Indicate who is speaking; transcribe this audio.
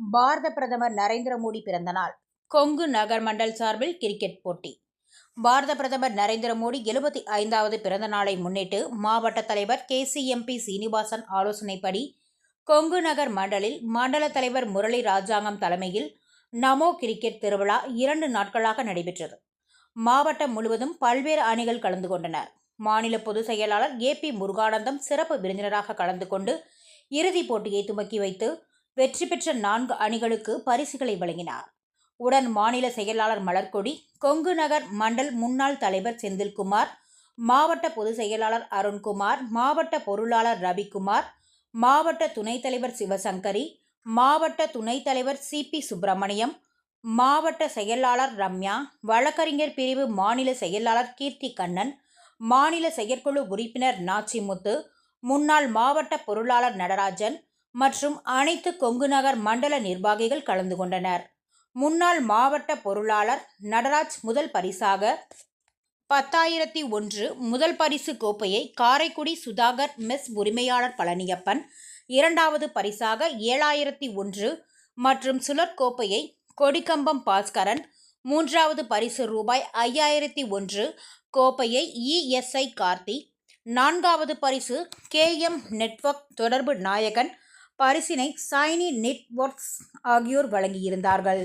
Speaker 1: பாரத பிரதமர் நரேந்திர மோடி பிறந்தநாள் கொங்கு நகர் மண்டல் சார்பில் கிரிக்கெட் போட்டி. பாரத பிரதமர் நரேந்திர மோடி எழுபத்தி ஐந்தாவது பிறந்த நாளை முன்னிட்டு மாவட்ட தலைவர் கேசிஎம்பி சீனிவாசன் ஆலோசனைப்படி கொங்கு நகர் மண்டலில் மண்டல தலைவர் முரளி ராஜாங்கம் தலைமையில் நமோ கிரிக்கெட் திருவிழா இரண்டு நாட்களாக நடைபெற்றது. மாவட்டம் முழுவதும் பல்வேறு அணிகள் கலந்து கொண்டனர் மாநில பொதுச் செயலாளர் ஏ பி முருகானந்தம் சிறப்பு விருந்தினராக கலந்து கொண்டு இறுதிப் போட்டியை துவக்கி வைத்து வெற்றி பெற்ற நான்கு அணிகளுக்கு பரிசுகளை வழங்கினார். உடன் மாநில செயலாளர் மலர்கொடி கொங்கு நகர் மண்டல் முன்னாள் தலைவர் செந்தில்குமார் மாவட்ட பொதுச் செயலாளர் அருண்குமார் மாவட்ட பொருளாளர் ரவிக்குமார் மாவட்ட துணைத் தலைவர் சிவசங்கரி மாவட்ட துணைத் தலைவர் சி. பி. சுப்பிரமணியம் மாவட்ட செயலாளர் ரம்யா வழக்கறிஞர் பிரிவு மாநில செயலாளர் கீர்த்தி கண்ணன் மாநில செயற்குழு உறுப்பினர் நாச்சிமுத்து முன்னாள் மாவட்ட பொருளாளர் நடராஜன் மற்றும் அனைத்து கொங்கு நகர் மண்டல நிர்வாகிகள் கலந்து கொண்டனர். முன்னாள் மாவட்ட பொருளாளர் நடராஜ் முதல் பரிசாக பத்தாயிரத்தி ஒன்று முதல் பரிசு கோப்பையை காரைக்குடி சுதாகர் மெஸ் உரிமையாளர் பழனியப்பன் இரண்டாவது பரிசாக ஏழாயிரத்தி ஒன்று மற்றும் சுழற் கோப்பையை கொடிக்கம்பம் பாஸ்கரன் மூன்றாவது பரிசு ரூபாய் ஐயாயிரத்தி ஒன்று கோப்பையை இஎஸ்ஐ கார்த்தி நான்காவது பரிசு கேஎம் நெட்வொர்க் தொடர்பு நாயகன் பரிசினை சைனி நெட்வொர்க்ஸ் ஆகியோர் வழங்கியிருந்தார்கள்.